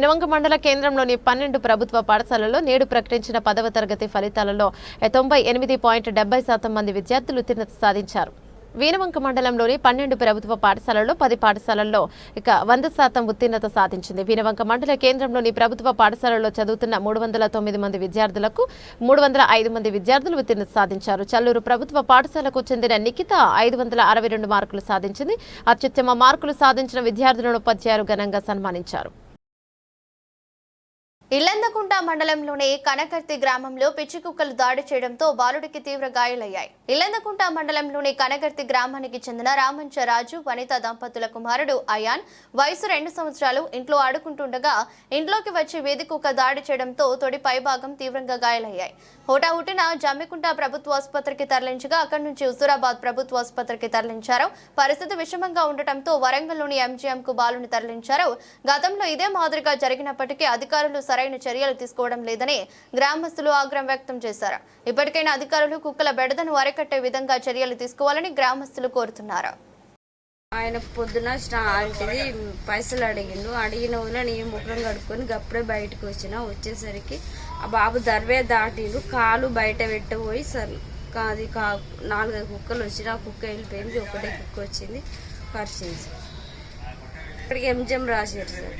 వినవంక మండల కేంద్రంలోని పన్నెండు ప్రభుత్వ పాఠశాలల్లో నేడు ప్రకటించిన పదవ తరగతి ఫలితాలలో తొంభై ఎనిమిది పాయింట్ డెబ్బై శాతం మంది విద్యార్థులు ఉత్తీర్ణత సాధించారు. వీనవంక మండలంలోని పన్నెండు ప్రభుత్వ పాఠశాలల్లో పది పాఠశాలల్లో ఇక వంద శాతం ఉత్తీర్ణత సాధించింది. వీనవంక మండల కేంద్రంలోని ప్రభుత్వ పాఠశాలలో చదువుతున్న మూడు వందల తొమ్మిది మంది విద్యార్థులకు మూడు వందల ఐదు మంది విద్యార్థులు ఉత్తీర్ణత సాధించారు. చల్లూరు ప్రభుత్వ పాఠశాలకు చెందిన నిఖిత ఐదు వందల అరవై రెండు మార్కులు సాధించింది. అత్యుత్తమ మార్కులు సాధించిన విద్యార్థులను ఉపాధ్యాయులు ఘనంగా సన్మానించారు. ఇల్లందకుంట మండలంలోని కనకర్తి గ్రామంలో పిచ్చి కుక్కలు దాడి చేయడంతో బాలుడికి తీవ్ర గాయాలయ్యాయి. ఇల్లందకుంట మండలంలోని కనకర్తి గ్రామానికి చెందిన రామంచ రాజు వనిత దంపతుల కుమారుడు అయాన్ వయసు రెండు సంవత్సరాలు ఇంట్లో ఆడుకుంటుండగా ఇంట్లోకి వచ్చి వేది కుక్క దాడి చేయడంతో తొడి పైభాగం తీవ్రంగా గాయాలయ్యాయి. హుటాహుటిన జమ్మికుంట ప్రభుత్వ ఆసుపత్రికి తరలించగా అక్కడి నుంచి హుజూరాబాద్ ప్రభుత్వ ఆసుపత్రికి తరలించారు. పరిస్థితి విషమంగా ఉండటంతో వరంగల్లోని ఎంజీఎం కు బాలుని తరలించారు. గతంలో ఇదే మాదిరిగా జరిగినప్పటికీ అధికారులు సరైన చర్యలు తీసుకోవడం లేదని గ్రామస్తులు ఆగ్రహం వ్యక్తం చేశారు. ఇప్పటికైనా అధికారులు కుక్కల బెడదను అరికట్టే విధంగా చర్యలు తీసుకోవాలని గ్రామస్తులు కోరుతున్నారు. ఆయన పొద్దున స్టా పైసలు అడిగిండు. అడిగిన వల్ల నేను ముఖం కడుక్కొని గప్పుడే బయటకు వచ్చిన. వచ్చేసరికి ఆ బాబు దర్వే దాటిండు. కాలు బయట పెట్టబోయి సర్ అది కా నాలుగైదు కుక్కలు వచ్చిన ఆ కుక్క వెళ్ళిపోయింది. ఒకటే కుక్క వచ్చింది. కరిచింది ఇక్కడికి ఎంజెం రాశారు సార్.